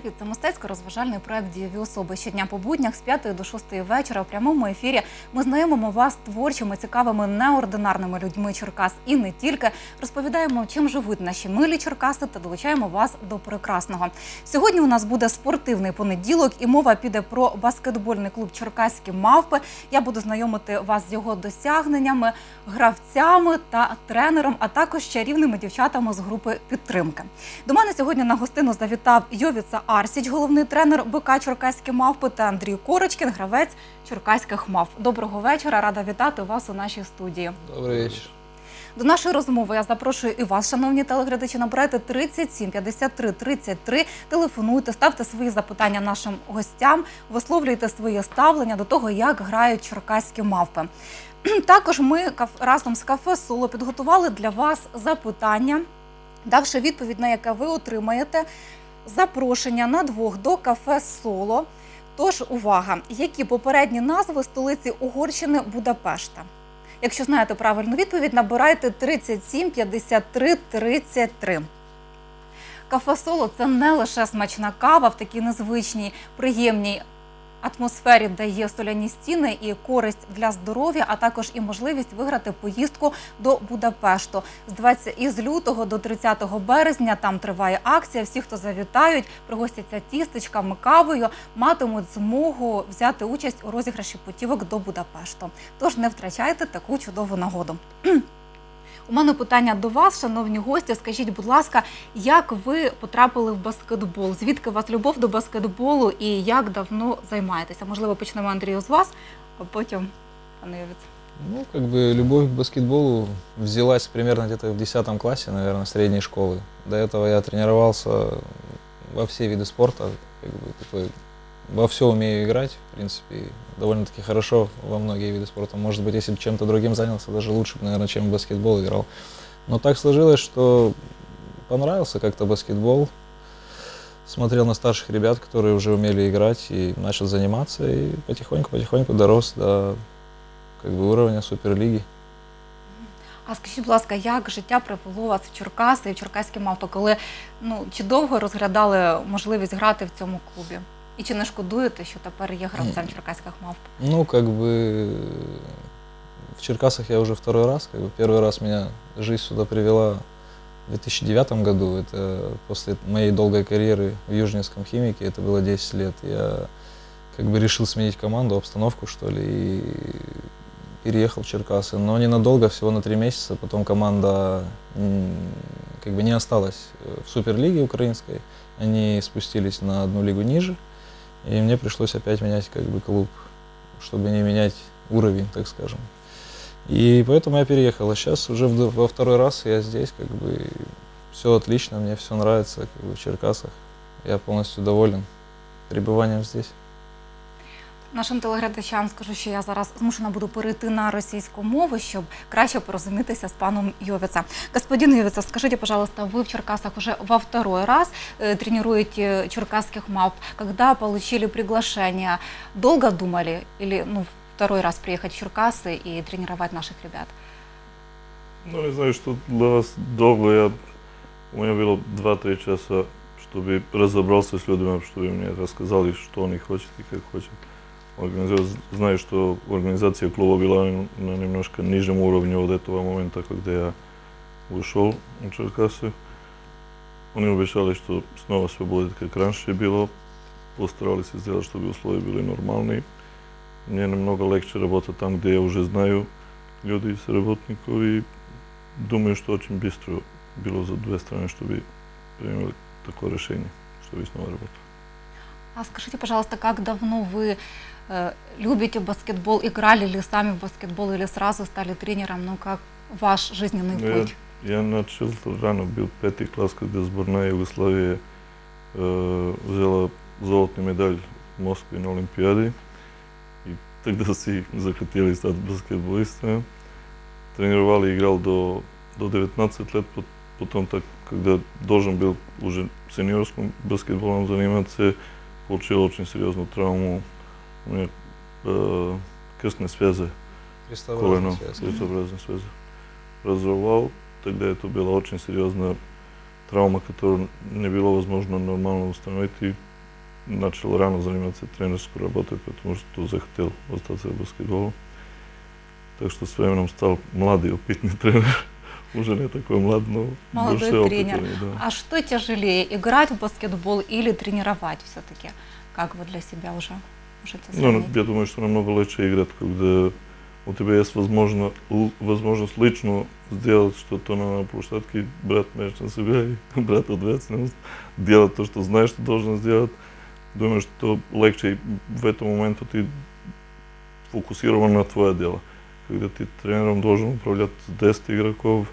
Привіт, це мистецько-розважальний проект Дієві особи. Щодня по буднях з 5 до 6 вечора в прямому ефірі ми знайомимо вас творчими, цікавими, неординарними людьми Черкас і не тільки розповідаємо, чим живуть наші милі Черкаси та долучаємо вас до прекрасного. Сьогодні у нас буде спортивний понеділок, і мова піде про баскетбольний клуб Черкаські мавпи. Я буду знайомити вас з його досягненнями, гравцями та тренером, а також чарівними дівчатами з групи підтримки. До мене сьогодні на гостину завітав Йовіца Арсіч, головний тренер БК Черкаські мавпи та Андрій Корочкін, гравець Черкаських мавп. Доброго вечора, рада вітати вас у нашій студії. Добрый вечер. До нашої розмови я запрошую і вас, шановні телеглядачі, набирайте 37 53 33. Телефонуйте, ставте свої запитання нашим гостям, висловлюйте своє ставлення до того, як грають черкаські мавпи. Також ми разом з кафе Соло підготували для вас запитання, давши відповідь, на яке ви отримаєте запрошення на двох до кафе Соло. Тож увага, які попередні назви столиці Угорщини Будапешта? Якщо знаєте правильну відповідь, набирайте 37 53 33. Кафе Соло це не лише смачна кава в такій незвичній, приємній атмосфері, де є соляні стіни і користь для здоров'я, а також і можливість виграти поїздку до Будапешту. З 20 із лютого до 30 березня там триває акція. Всі, хто завітають, пригостяться тістечками, кавою, матимуть змогу взяти участь у розіграші путівок до Будапешту. Тож не втрачайте таку чудову нагоду. У мене питання до вас, шановні гості. Скажіть, будь ласка, як ви потрапили в баскетбол? Звідки у вас любов до баскетболу і як давно займаєтеся? Можливо, почнемо Андрію з вас, а потім пане Ювіц. Ну, как бы любовь к баскетболу взялась примерно где-то в 10 классе, наверное, средней школы. До этого я тренировался во все виды спорта, как бы такой, во все умею играть, в принципе, и довольно-таки хорошо во многие виды спорта. Может быть, если бы чем-то другим занялся, даже лучше бы, наверное, чем в баскетбол играл. Но так сложилось, что понравился как-то баскетбол, смотрел на старших ребят, которые уже умели играть, и начал заниматься, и потихоньку-потихоньку дорос до как бы уровня суперлиги. А скажіть, будь ласка, як життя привело вас в Черкаси і в Черкаські мавпи, коли ну чи довго розглядали можливість грати в цьому клубі? І чи не шкодуєте, що тепер є гравцем черкаських мавп? Ну, как бы в Черкасах я уже второй раз. Как бы первый раз меня жизнь сюда привела в 2009 году. Это после моей долгой карьеры в Южнинском химике, это было 10 лет. Я как бы решил сменить команду, обстановку, что ли, и переехал в Черкасы. Но ненадолго, всего на три месяца. Потом команда м, как бы не осталась э, в Суперлиге украинской. Они спустились на одну лигу ниже. и мне пришлось опять менять как бы клуб, чтобы не менять уровень, так скажем. И поэтому я переехал. А сейчас уже во второй раз я здесь, как бы все отлично, мне все нравится, как бы в Черкасах. Я полностью доволен пребыванием здесь. Нашим телеглядачам скажу, що я зараз змушена буду перейти на російську мову, щоб краще порозумітися с паном Йовица. Господин Йовица, скажите, пожалуйста, вы в Черкасах уже во второй раз тренируете черкасских мавп. Когда получили приглашение, долго думали или ну, второй раз приехать в Черкасы и тренировать наших ребят? Ну, не знаю, что для вас долго. Я, у меня было 2-3 часа, чтобы разобрался с людьми, чтобы мне рассказали, что они хотят и как хотят. Знаю, что организация клуба была на немножко нижнем уровне от этого момента, когда я ушел в Черкасы. Они обещали, что снова все будет как раньше было. Постарались сделать, чтобы условия были нормальные. Мне намного легче работать там, где я уже знаю людей, работников и думаю, что очень быстро было за две страны, чтобы приняли такое решение, чтобы снова работать. А скажите, пожалуйста, как давно вы любите баскетбол, играли ли сами в баскетбол или сразу стали тренером? Ну, как ваш жизненный Ну, я, путь? я начал рано, был пятый класс, когда сборная Югославии э, взяла золотую медаль в Москве на Олимпиаде. И тогда все захотели стать баскетболистами. Тренировал и играл до, до 19 лет. Пот- Потом, так, когда должен был уже сеньорским баскетболом заниматься, получил очень серьезную травму. У меня э, крестные связи колено, крестообразной связи. Разорвал. Тогда это была очень серьезная травма, которую не было возможно нормально установить. И начал рано заниматься тренерской работой, потому что захотел остаться в баскетболу. Так что с временем стал младый, опытный тренер. Уже не такой млад, но Молодой больше тренер. опытный, да. А что тяжелее, играть в баскетбол или тренировать все-таки? Как вы для себя уже можете Ну, сравнить? я думаю, что намного легче играть, когда у тебя есть возможно, возможность лично сделать что-то на площадке, брать мяч на себя и брать ответственность, делать то, что знаешь, что должен сделать. Думаю, что легче в этом моменту ты фокусирован на твое дело. Когда ты тренером должен управлять 10 игроков,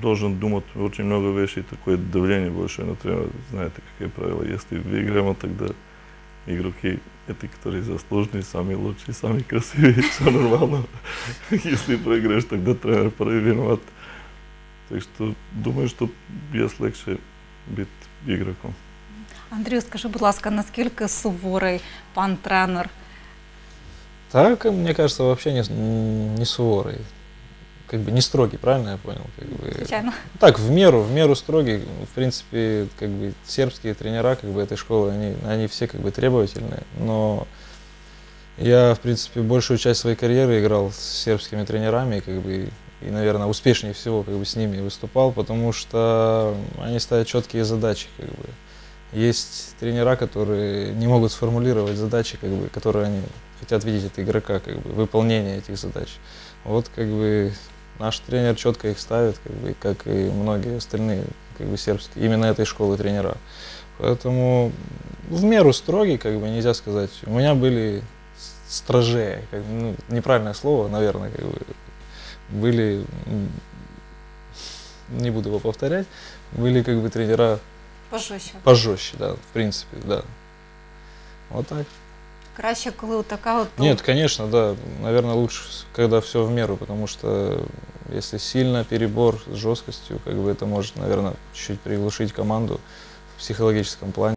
должен думать очень много вещей, такое давление большое на тренера. Знаете, какие правила. Если выиграем, тогда игроки, это которые заслуженные, самые лучшие, самые красивые, все нормально. Если проиграешь, тогда тренер порой виноват. Так что думаю, что есть легче быть игроком. Андрію, скажи, будь ласка, наскільки суворий пан тренер? Так, мне кажется, вообще не, не суворый. Как бы не строгий, правильно я понял? Как бы, Звичайно. так, в меру, в меру строгий. В принципе, как бы сербские тренера как бы, этой школы, они, они все как бы требовательные. Но я, в принципе, большую часть своей карьеры играл с сербскими тренерами, как бы, и, наверное, успешнее всего как бы, с ними выступал, потому что они ставят четкие задачи. Как бы. Есть тренера, которые не могут сформулировать задачи, как бы, которые они хотят видеть от игрока, как бы, выполнение этих задач. Вот как бы наш тренер четко их ставит, как бы, как и многие остальные как бы, сербские, именно этой школы тренера. Поэтому в меру строгий, как бы нельзя сказать. У меня были с- стражее, как, ну, неправильное слово, наверное, как бы, были, не буду его повторять, были как бы тренера Пожорстче. пожестче, да, в принципе, да. Вот так. Краще, коли от така от Нет, конечно, да. Наверное, лучше, когда все в меру, потому что если сильно перебор с жесткостью, как бы это может, наверное, чуть-чуть приглушить команду в психологическом плане.